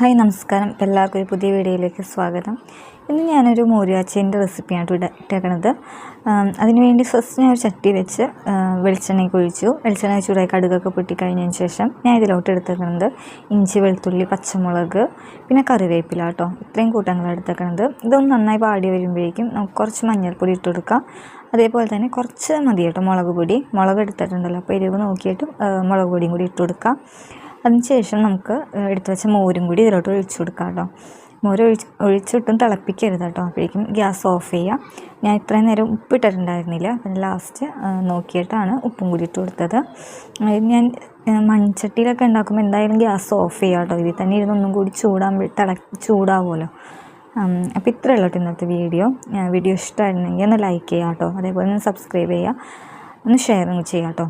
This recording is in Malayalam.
ഹായ് നമസ്കാരം. എല്ലാവർക്കും ഒരു പുതിയ വീഡിയോയിലേക്ക് സ്വാഗതം. ഇന്ന് ഞാനൊരു മോരുകാച്ചേന്റെ റെസിപ്പിയാണ് ഇട്ടേക്കണത്. അതിനുവേണ്ടി ഫസ്റ്റ് ഞാൻ ഒരു ചട്ടി വെച്ച് വെളിച്ചെണ്ണ വെളിച്ചെണ്ണയ്ക്ക് ഒഴിച്ചു. വെളിച്ചെണ്ണ ചൂടായി കടുകൊക്കെ പൊട്ടിക്കഴിഞ്ഞതിന് ശേഷം ഞാൻ ഇതിലോട്ട് എടുത്തേക്കുന്നത് ഇഞ്ചി വെളുത്തുള്ളി പച്ചമുളക് പിന്നെ കറിവേപ്പില കേട്ടോ ഇത്രയും കൂട്ടങ്ങളാണ് എടുത്തേക്കണത്. ഇതൊന്ന് നന്നായി പാടി വരുമ്പോഴേക്കും നമുക്ക് കുറച്ച് മഞ്ഞൾപ്പൊടി ഇട്ട് കൊടുക്കാം. അതേപോലെ തന്നെ കുറച്ച് മതി കേട്ടോ മുളക് പൊടി. മുളക് എടുത്തിട്ടുണ്ടല്ലോ അപ്പോൾ എരിവ് നോക്കിയിട്ട് മുളക് പൊടിയും കൂടി ഇട്ട് കൊടുക്കാം. അതിനുശേഷം നമുക്ക് എടുത്തു വെച്ച മോരും കൂടി ഇതിലോട്ട് ഒഴിച്ചു കൊടുക്കാം കേട്ടോ. മോര് ഒഴിച്ച് ഒഴിച്ചിട്ടും തിളപ്പിക്കരുത് കേട്ടോ. അപ്പോഴേക്കും ഗ്യാസ് ഓഫ് ചെയ്യുക ഞാൻ ഇത്രയും നേരം ഉപ്പിട്ടിട്ടുണ്ടായിരുന്നില്ല. പിന്നെ ലാസ്റ്റ് നോക്കിയിട്ടാണ് ഉപ്പും കൂടി ഇട്ട് കൊടുത്തത്. ഞാൻ മൺചട്ടിയിലൊക്കെ ഉണ്ടാക്കുമ്പോൾ എന്തായാലും ഗ്യാസ് ഓഫ് ചെയ്യുക കേട്ടോ. ഇതിൽ തന്നെ ഇരുന്ന് ഒന്നും കൂടി ചൂടാകുമ്പോൾ തിള ചൂടാവുമല്ലോ. അപ്പോൾ ഇത്രയേ ഉള്ളൂ ഇന്നത്തെ വീഡിയോ. വീഡിയോ ഇഷ്ടമായിരുന്നെങ്കിൽ ഒന്ന് ലൈക്ക് ചെയ്യുക കേട്ടോ. അതേപോലെ ഒന്ന് സബ്സ്ക്രൈബ് ചെയ്യുക ഒന്ന് ഷെയറും ചെയ്യാം കേട്ടോ.